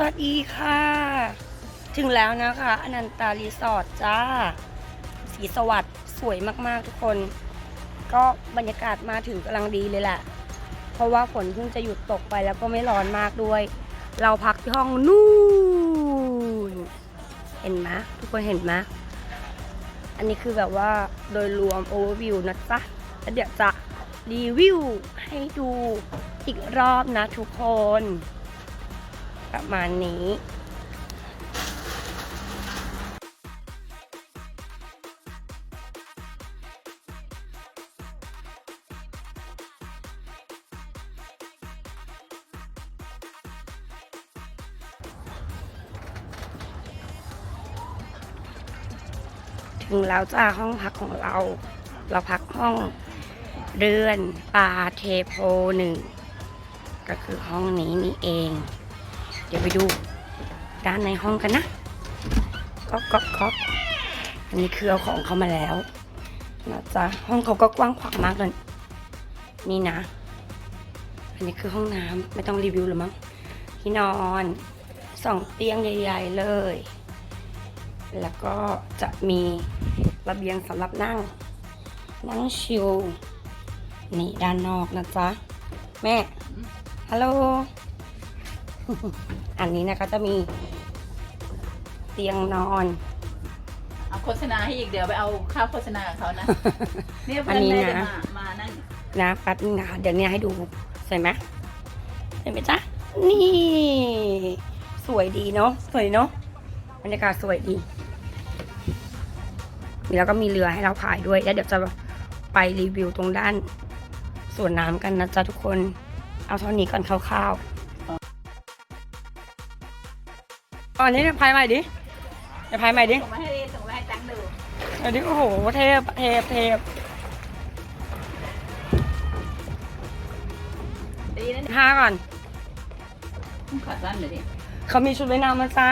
สวัสดีค่ะ ถึงแล้วนะคะอนันตารีสอร์ทจ้า สีสวัสดิ์สวยมากๆทุกคน ก็บรรยากาศมาถึงกำลังดีเลยแหละ เพราะว่าฝนเพิ่งจะหยุดตกไปแล้วก็ไม่ร้อนมากด้วย เราพักที่ห้องนู่นเห็นไหมทุกคนเห็นไหมอันนี้คือแบบว่าโดยรวมโอเวอร์วิวนะจ๊ะแล้วเดี๋ยวจะรีวิวให้ดูอีกรอบนะทุกคน ประมาณนี้ถึงแล้วจ้าห้องพักของเรา เราพักห้องเรือนป่าเทโพหนึ่ง ก็คือห้องนี้นี่เอง เดี๋ยวไปดูด้านในห้องกันนะก๊อกก๊อกก๊อกอันนี้คือเอาของเขามาแล้วนะจ๊ะห้องเขาก็กว้างขวางมากเลยนี่นะ อันนี้คือห้องน้ำไม่ต้องรีวิวหรือมั้งที่นอนสองเตียงใหญ่ๆเลย แล้วก็จะมีระเบียงสำหรับนั่ง นั่งชิลนี่ด้านนอกนะจ๊ะ แม่ฮัลโหล อันนี้นะคะจะมีเตียงนอน เอาโฆษณาให้อีกเดี๋ยวไปเอาค่าโฆษณากับเขานะ เนี่ยอัเพื่นอนนี้แม่นะจะมามานั่งนะแป๊บนึงนะคะเดี๋ยวเนี้ให้ดูสวยไหมสวยไหมจ๊ะ นี่ สวยดีเนาะสวยเนาะบรรยากาศสวยดี แล้วก็มีเรือให้เราพายด้วย แล้วเดี๋ยวจะไปรีวิวตรงด้านสวนน้ำกันนะจ๊ะทุกคน เอาเท่านี้ก่อนคร่าวๆ อันนี้พายใหม่ดิเดี๋ยวพายใหม่ดิส่งมาให้ส่งมาให้ตังดูอันนี้โอ้โห เทพ เทพ เทพดีนะเนี่ยพาก่อนขาสั้นเลยดิเขามีชุดว่ายน้ำมาจ้า